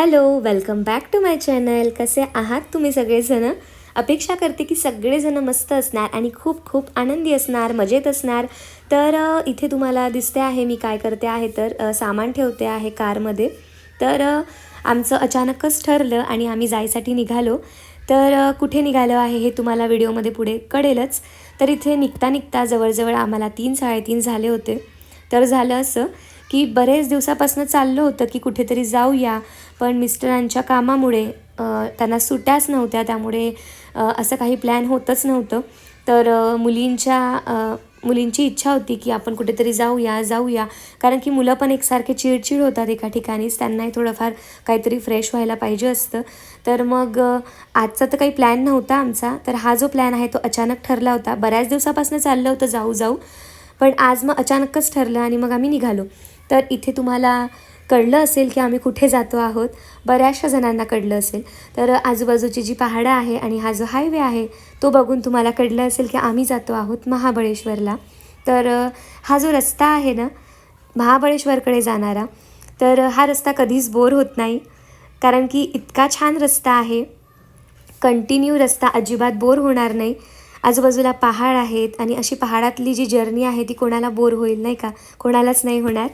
Hello welcome back to my channel. कसे आहात तुम्ही सगळेजणं? अपेक्षा करते की सगळेजणं मस्त असणार आणि खूप खूप आनंदी असणार मजेत असणार. तर इथे तुम्हाला दिसते आहे मी काय करते आहे तर सामान ठेवते आहे कारमध्ये. तर आमचं अचानकच ठरलं आणि आम्ही जायसाठी निघालो. तर कुठे निघालो आहे हे तुम्हाला व्हिडिओमध्ये पुढे कळेलच. तर इथे निघता निघता जवळजवळ आम्हाला तीन साडेतीन झाले होते. तर झालं असं. की बरेच दिवसापासून चाललं होतं की कुठेतरी जाऊया पण मिस्टरांच्या कामामुळे त्यांना सुट्याच नव्हत्या त्यामुळे असं काही प्लॅन होतच नव्हतं. तर मुलींच्या मुलींची इच्छा होती की आपण कुठेतरी जाऊया जाऊया. कारण की मुलं पण एकसारखे चिडचिड होतात एका ठिकाणीच त्यांनाही थोडंफार काहीतरी फ्रेश व्हायला पाहिजे असतं. तर मग आजचा तर काही प्लॅन नव्हता आमचा तर हा जो प्लॅन आहे तो अचानक ठरला होता. बऱ्याच दिवसापासून चाललं होतं जाऊ जाऊ. पण आज मग अचानकच ठरलं आणि मग आम्ही निघालो. तर इथे तुम्हाला कळलं असेल की आम्ही कुठे जातो आहोत. बऱ्याचशा जणांना कळलं असेल. तर आजूबाजूची जी पहाडं आहे आणि हा जो हायवे आहे तो बघून तुम्हाला कळलं असेल की आम्ही जातो आहोत महाबळेश्वरला. तर हा जो रस्ता आहे ना महाबळेश्वरकडे जाणारा तर हा रस्ता कधीच बोर होत नाही. कारण की इतका छान रस्ता आहे. कंटिन्यू रस्ता अजिबात बोर होणार नाही. आजूबाजूला पहाड आहेत आणि अशी पहाडातली जी जर्नी आहे ती कोणाला बोर होईल नाही का? कोणालाच नाही होणार.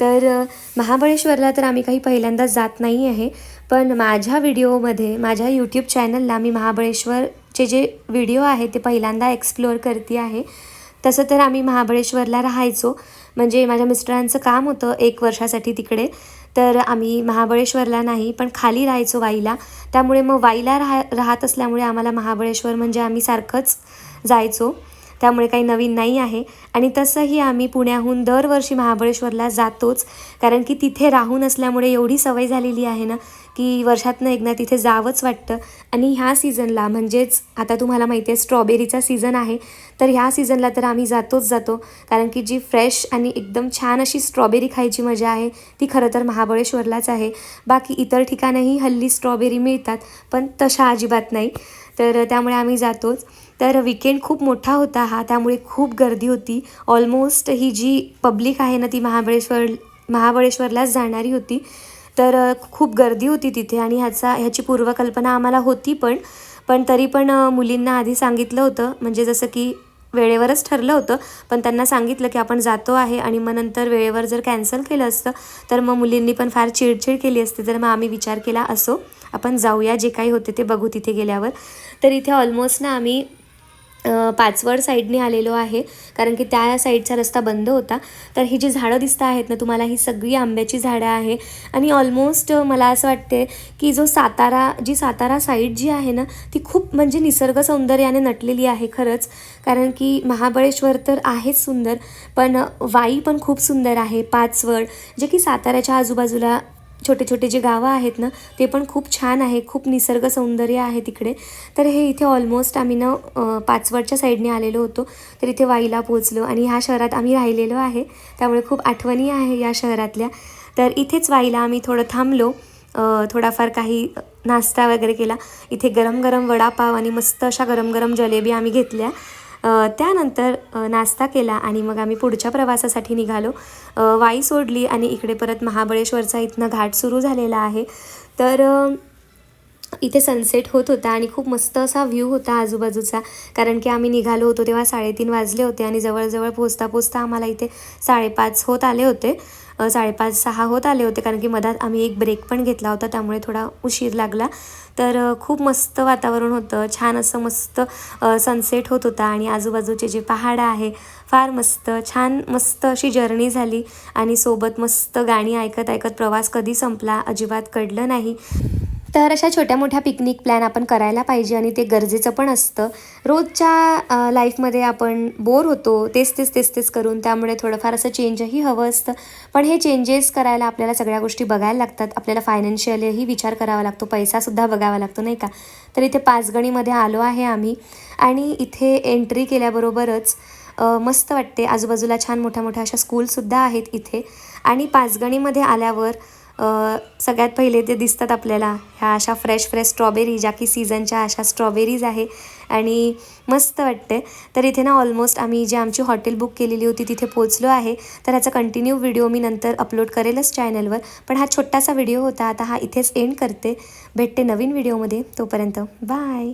तर महाबळेश्वरला तर आम्ही काही पहिल्यांदाच जात नाही आहे पण माझ्या व्हिडिओमध्ये माझ्या यूट्यूब चॅनलला मी महाबळेश्वरचे जे व्हिडिओ आहे ते पहिल्यांदा एक्सप्लोअर करते आहे. तसं तर आम्ही महाबळेश्वरला राहायचो म्हणजे माझ्या मिस्टरांचं काम होतं एक वर्षासाठी तिकडे. तर आम्ही महाबळेश्वरला नाही पण खाली राहायचो वाईला. त्यामुळे मग वाईला राहा राहत असल्यामुळे आम्हाला महाबळेश्वर म्हणजे आम्ही सारखंच जायचो. त्यामुळे काही नवीन नाही आहे. आणि तसंही आम्ही पुण्याहून दरवर्षी महाबळेश्वरला जातोच. कारण की तिथे राहून असल्यामुळे एवढी सवय झालेली आहे ना की वर्षातनं एकदा तिथे जावंच वाटतं. आणि ह्या सीझनला म्हणजेच आता तुम्हाला माहिती आहे स्ट्रॉबेरीचा सीझन आहे तर ह्या सीझनला तर आम्ही जातोच जातो. कारण की जी फ्रेश आणि एकदम छान अशी स्ट्रॉबेरी खायची मजा आहे ती खरं तर महाबळेश्वरलाच आहे. बाकी इतर ठिकाणंही हल्ली स्ट्रॉबेरी मिळतात पण तशा अजिबात नाही. तर त्यामुळे आम्ही जातोच. तर विकेंड खूप मोठा होता हा त्यामुळे खूप गर्दी होती. ऑलमोस्ट ही जी पब्लिक आहे ना ती महाबळेश्वर महाबळेश्वरलाच जाणारी होती. तर खूप गर्दी होती तिथे आणि ह्याचा ह्याची पूर्वकल्पना आम्हाला होती पण पण तरी पण मुलींना आधी सांगितलं होतं. म्हणजे जसं की वेळेवरच ठरलं होतं. पण त्यांना सांगितलं की आपण जातो आहे आणि मग नंतर वेळेवर जर कॅन्सल केलं असतं तर मग मुलींनी पण फार चिडचिड केली असती. तर मग आम्ही विचार केला असो आपण जाऊया जे काही होते ते बघू तिथे गेल्यावर. तर इथे ऑलमोस्ट ना आम्ही पाचवड साईडने आलेलो आहे. कारण की त्या साईडचा रस्ता बंद होता. तर ही जी झाडं दिसत आहेत ना तुम्हाला ही सगळी आंब्याची झाडं आहे. आणि ऑलमोस्ट मला असं वाटते की जो सातारा जी सातारा साईड जी आहे ना ती खूप म्हणजे निसर्ग सौंदर्याने नटलेली आहे खरंच. कारण की महाबळेश्वर तर आहेच सुंदर पण वाई पण खूप सुंदर आहे पाचवड. जे की साताऱ्याच्या आजूबाजूला छोटे छोटे जे गावं आहेत ना ते पण खूप छान आहे खूप निसर्ग सौंदर्य आहे तिकडे. तर हे इथे ऑलमोस्ट आम्ही ना पाचवडच्या साईडने आलेलो होतो. तर इथे वाईला पोचलो आणि ह्या शहरात आम्ही राहिलेलो आहे. त्यामुळे खूप आठवणी आहे या शहरातल्या. तर इथेच वाईला आम्ही थोडं थांबलो. थोडाफार काही नाश्ता वगैरे केला. इथे गरम गरम वडापाव आणि मस्त अशा गरम गरम जलेबी आम्ही घेतल्या. त्यानंतर नाश्ता केला आणि मग आम्ही पुढच्या प्रवासासाठी निघालो. वाई सोडली आणि इकडे परत महाबळेश्वरचा इथनं घाट सुरू झालेला आहे. तर इथे सनसेट होत होता आणि खूप मस्त असा व्ह्यू होता आजूबाजूचा. कारण की आम्ही निघालो होतो तेव्हा साडेतीन वाजले होते आणि जवळजवळ पोचता पोचता आम्हाला इथे साडेपाच होत आले होते. साडेपाच सहा होत आले होते कारण की मधात आम्ही एक ब्रेक पण घेतला होता त्यामुळे थोडा उशीर लागला. तर खूप मस्त वातावरण होतं छान असं मस्त सनसेट होत होता आणि आजूबाजूचे जे पहाडं आहे फार मस्त छान मस्त अशी जर्नी झाली आणि सोबत मस्त गाणी ऐकत ऐकत प्रवास कधी संपला अजिबात कळलं नाही. तर अशा छोट्या मोठ्या पिकनिक प्लॅन आपण करायला पाहिजे आणि ते गरजेचं पण असतं. रोजच्या लाईफमध्ये आपण बोर होतो तेच तेच तेच तेच करून त्यामुळे थोडंफार असं चेंजही हवं असतं. पण हे चेंजेस करायला आपल्याला सगळ्या गोष्टी बघायला लागतात. आपल्याला फायनान्शियलीही विचार करावा लागतो. पैसासुद्धा बघावा लागतो नाही का? तर इथे पाचगणीमध्ये आलो आहे आम्ही. आणि इथे एंट्री केल्याबरोबरच मस्त वाटते. आजूबाजूला छान मोठ्या मोठ्या अशा स्कूलसुद्धा आहेत इथे. आणि पाचगणीमध्ये आल्यावर सगळ्यात पहिले ते दिसतात आपल्याला ह्या अशा फ्रेश फ्रेश स्ट्रॉबेरी ज्या की सीझनच्या अशा स्ट्रॉबेरीज आहे आणि मस्त वाटते. तर इथे ना ऑलमोस्ट आम्ही जे आमची हॉटेल बुक केलेली होती तिथे पोचलो आहे. तर ह्याचा कंटिन्यू व्हिडिओ मी नंतर अपलोड करेलच चॅनलवर पण हा छोटासा व्हिडिओ होता आता हा इथेच एंड करते. भेटते नवीन व्हिडिओमध्ये तोपर्यंत बाय